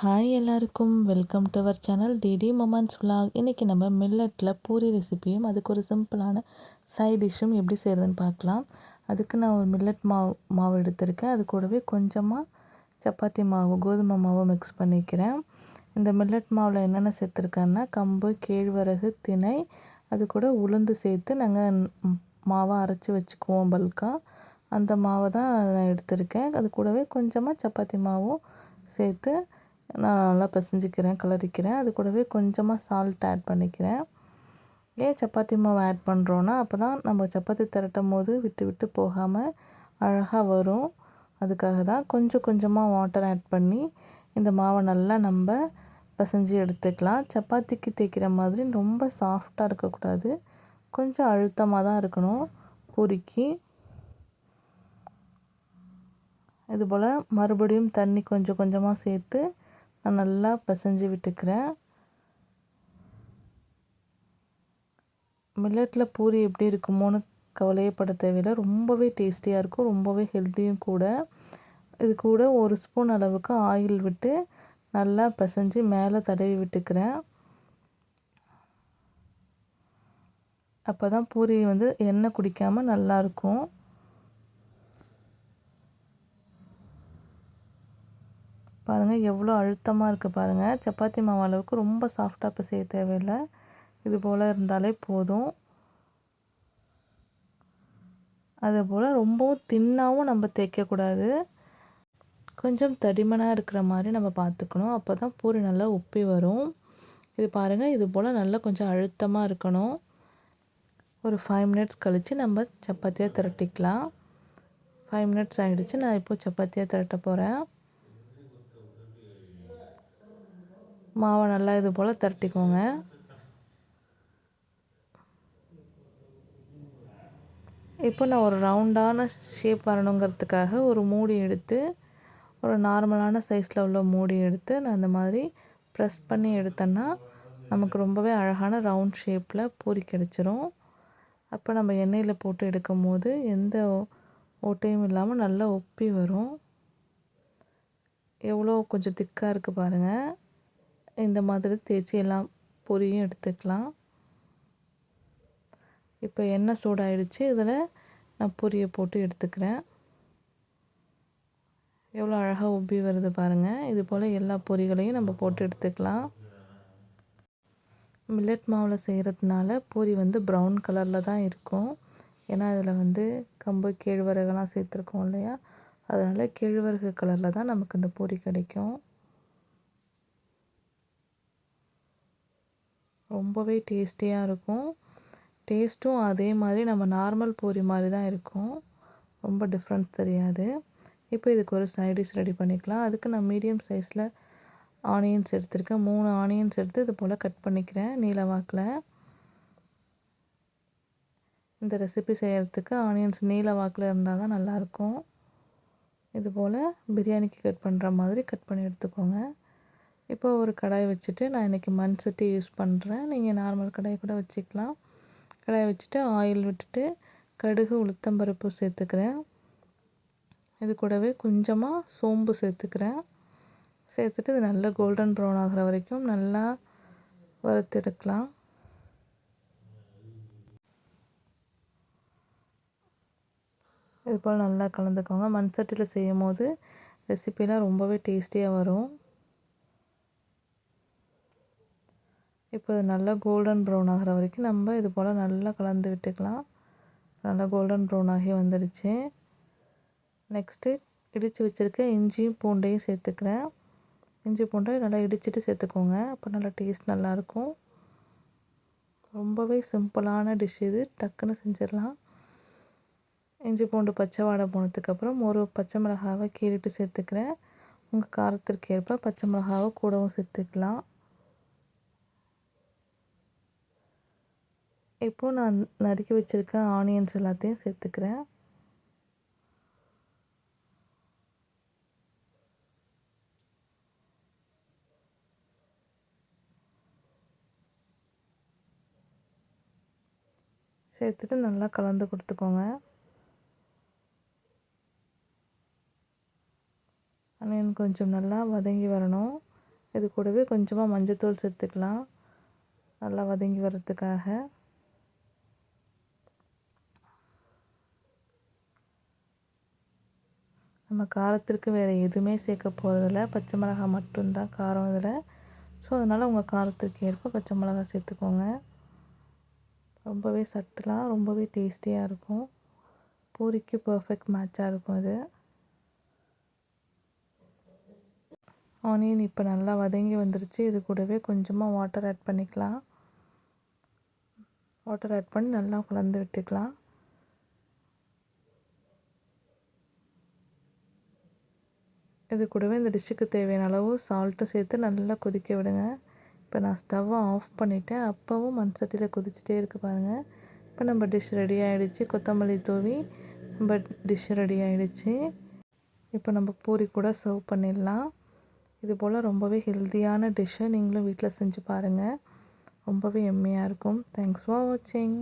Hi எல்லாருக்கும் welcome to our channel DD moments vlog இன்றைக்கி நம்ம மில்லட்டில் பூரி ரெசிபியும் அதுக்கு ஒரு சிம்பிளான சைட் டிஷ்ஷும் எப்படி செய்கிறதுன்னு பார்க்கலாம். அதுக்கு நான் ஒரு மில்லட் மாவு மாவு எடுத்திருக்கேன். அது கூடவே கொஞ்சமாக சப்பாத்தி மாவு கோதுமை மாவு மிக்ஸ் பண்ணிக்கிறேன். இந்த மில்லட் மாவில் என்னென்ன சேர்த்துருக்கேன்னா கம்பு கேழ்வரகு திணை அது கூட உளுந்து சேர்த்து நாங்கள் மாவை அரைச்சி வச்சுக்குவோம் பல்காக அந்த மாவை தான் நான் எடுத்திருக்கேன். அது கூடவே கொஞ்சமாக சப்பாத்தி மாவும் சேர்த்து நான் நல்லா பிசைஞ்சிக்கிறேன் கிளறிக்கிறேன். அது கூடவே கொஞ்சமாக சால்ட் ஆட் பண்ணிக்கிறேன். ஏன் சப்பாத்தி மாவு ஆட் பண்ணுறோன்னா அப்போ தான் நம்ம சப்பாத்தி திரட்டும் போது விட்டு விட்டு போகாமல் அழகாக வரும். அதுக்காக தான் கொஞ்சம் கொஞ்சமாக வாட்டர் ஆட் பண்ணி இந்த மாவை நல்லா நம்ம பிசைஞ்சு எடுத்துக்கலாம். சப்பாத்திக்கு தேய்க்கிற மாதிரி ரொம்ப சாஃப்டாக இருக்கக்கூடாது. கொஞ்சம் அழுத்தமாக தான் இருக்கணும். பூரிக்கு. இதுபோல் மறுபடியும் தண்ணி கொஞ்சம் கொஞ்சமாக சேர்த்து நான் நல்லா பிசைஞ்சு விட்டுக்கிறேன். மில்லட்டில் பூரி எப்படி இருக்குமோன்னு கவலையப்பட தேவையில்லை. ரொம்பவே டேஸ்டியாக இருக்கும். ரொம்பவே ஹெல்த்தியும் கூட. இது கூட ஒரு ஸ்பூன் அளவுக்கு ஆயில் விட்டு நல்லா பிசைஞ்சு மேலே தடவி விட்டுக்கிறேன். அப்போ தான் பூரி வந்து எண்ணெய் குடிக்காமல் நல்லாயிருக்கும் பாருங்கள் எவ்வளோ அழுத்தமாக இருக்குது பாருங்கள் சப்பாத்தி மாவு அளவுக்கு ரொம்ப சாஃப்டாக இப்போ செய்ய தேவையில்லை. இது போல் இருந்தாலே போதும். அதுபோல் ரொம்பவும் தின்னாகவும் நம்ம தேய்க்கக்கூடாது கொஞ்சம் தடிமனாக இருக்கிற மாதிரி நம்ம பார்த்துக்கணும் அப்போ தான் பூரி நல்லா உப்பி வரும். இது பாருங்கள் இது போல் நல்லா கொஞ்சம் அழுத்தமாக இருக்கணும். ஒரு ஃபைவ் மினிட்ஸ் கழித்து நம்ம சப்பாத்தியாக திரட்டிக்கலாம். ஃபைவ் மினிட்ஸ் ஆகிடுச்சு நான் இப்போது சப்பாத்தியாக திரட்ட போகிறேன் மாவை நல்லா இது போல் திரட்டிக்கோங்க இப்போ நான் ஒரு ரவுண்டான ஷேப் வரணுங்கிறதுக்காக ஒரு மூடி எடுத்து ஒரு நார்மலான சைஸில் உள்ள மூடி எடுத்து நான் இந்த மாதிரி ப்ரெஸ் பண்ணி எடுத்தேன்னா நமக்கு ரொம்பவே அழகான ரவுண்ட் ஷேப்பில் பூரி கிடச்சிரும். அப்போ நம்ம எண்ணெயில் போட்டு எடுக்கும் போது எந்த ஓட்டையும் இல்லாமல் நல்லா ஒப்பி வரும். எவ்வளோ கொஞ்சம் திக்காக இருக்குது பாருங்கள் இந்த மாதிரி தேய்ச்சி எல்லாம் பொரியும் எடுத்துக்கலாம். இப்போ எண்ணெய் சூடாயிடுச்சு. இதில் நான் பொரியை போட்டு எடுத்துக்கிறேன். எவ்வளோ அழகாக உப்பி வருது பாருங்கள் இது போல் எல்லா பொரிகளையும் நம்ம போட்டு எடுத்துக்கலாம். மில்லட் மாவில் செய்கிறதுனால பூரி வந்து ப்ரௌன் கலரில் தான் இருக்கும். ஏன்னா அதில் வந்து கம்பு கேழ்வரகுலாம் சேர்த்துருக்கோம் இல்லையா? அதனால் கேழ்வரகு கலரில் தான் நமக்கு இந்த பூரி கிடைக்கும். ரொம்பவே டேஸ்டியாக இருக்கும். டேஸ்ட்டும் அதே மாதிரி நம்ம நார்மல் பூரி மாதிரி தான் இருக்கும். ரொம்ப டிஃப்ரென்ஸ் தெரியாது. இப்போ இதுக்கு ஒரு சைடிஷ் ரெடி பண்ணிக்கலாம். அதுக்கு நான் மீடியம் சைஸில் ஆனியன்ஸ் எடுத்திருக்கேன். மூணு ஆனியன்ஸ் எடுத்து இது போல் கட் பண்ணிக்கிறேன் நீலவாக்கில் இந்த ரெசிபி செய்கிறதுக்கு ஆனியன்ஸ் நீல வாக்கில் இருந்தால் தான் நல்லாயிருக்கும் இது போல் பிரியாணிக்கு கட் பண்ணுற மாதிரி கட் பண்ணி எடுத்துக்கோங்க. இப்போ ஒரு கடாய் வச்சுட்டு நான் இன்றைக்கி மண் சட்டி யூஸ் பண்ணுறேன் நீங்கள் நார்மல் கடாய் கூட வச்சுக்கலாம். கடாய் வச்சுட்டு ஆயில் விட்டுட்டு கடுகு உளுத்தம்பருப்பு சேர்த்துக்கிறேன். இது கூடவே கொஞ்சமாக சோம்பு சேர்த்துக்கிறேன். சேர்த்துட்டு இது நல்லா கோல்டன் ப்ரௌன் ஆகிற வரைக்கும் நல்லா வறுத்தெடுக்கலாம் இது போல் நல்லா கலந்துக்கோங்க. மண் சட்டியில் செய்யும் போது ரெசிபிலாம் ரொம்பவே டேஸ்டியாக வரும். இப்போ நல்லா கோல்டன் ப்ரௌன் ஆகிற வரைக்கும் நம்ம இது போல் நல்லா கலந்து விட்டுக்கலாம். நல்லா கோல்டன் ப்ரௌன் ஆகி வந்துடுச்சு. நெக்ஸ்ட்டு இடித்து வச்சுருக்க இஞ்சியும் பூண்டையும் சேர்த்துக்கிறேன். இஞ்சி பூண்டை நல்லா இடிச்சிட்டு சேர்த்துக்கோங்க. அப்போ நல்லா டேஸ்ட் நல்லாயிருக்கும் ரொம்பவே சிம்பிளான டிஷ் இது. டக்குன்னு செஞ்சிடலாம். இஞ்சி பூண்டு பச்சை வாடை போனதுக்கப்புறம் ஒரு பச்சை மிளகாவை கீறிட்டு சேர்த்துக்கிறேன். உங்கள் காரத்திற்கு ஏற்ப பச்சை மிளகாவை கூடவும் சேர்த்துக்கலாம். இப்போது நான் நறுக்கி வச்சுருக்க ஆனியன்ஸ் எல்லாத்தையும் சேர்த்துக்கிறேன். சேர்த்துட்டு நல்லா கலந்து கொடுத்துக்கோங்க. ஆனியன் கொஞ்சம் நல்லா வதங்கி வரணும். இது கூடவே கொஞ்சமாக மஞ்சத்தூள் சேர்த்துக்கலாம். நல்லா வதங்கி வர்றதுக்காக. நம்ம காரத்திற்கு வேறு எதுவுமே சேர்க்க போகிறதில்ல பச்சை மிளகாய் மட்டும்தான் காரம் இதில். ஸோ அதனால் உங்கள் காரத்திற்கு ஏற்ப பச்சை மிளகாய் சேர்த்துக்கோங்க. ரொம்பவே சட்டலாக ரொம்பவே டேஸ்டியாக இருக்கும். பூரிக்கு பர்ஃபெக்ட் மேட்சாக இருக்கும் இது. ஆனியன் இப்போ நல்லா வதங்கி வந்துருச்சு. இது கூடவே கொஞ்சமாக வாட்டர் ஆட் பண்ணிக்கலாம். வாட்டர் ஆட் பண்ணி நல்லா கலந்து விட்டுக்கலாம். இது கூடவே இந்த டிஷ்ஷுக்கு தேவையான அளவு சால்ட்டும் சேர்த்து நல்லா கொதிக்க விடுங்க. இப்போ நான் ஸ்டவ்வை ஆஃப் பண்ணிவிட்டேன் அப்போவும் மண் சட்டியில் கொதிச்சுட்டே இருக்குது பாருங்கள் இப்போ நம்ம டிஷ் ரெடி ஆகிடுச்சு கொத்தமல்லி தூவி நம்ம டிஷ் ரெடி ஆகிடுச்சு இப்போ நம்ம பூரி கூட சர்வ் பண்ணிடலாம். இது போல் ரொம்பவே ஹெல்த்தியான டிஷ்ஷை நீங்களும் வீட்டில் செஞ்சு பாருங்கள் ரொம்பவே எம்மையாக இருக்கும். தேங்க்ஸ் ஃபார் வாட்சிங்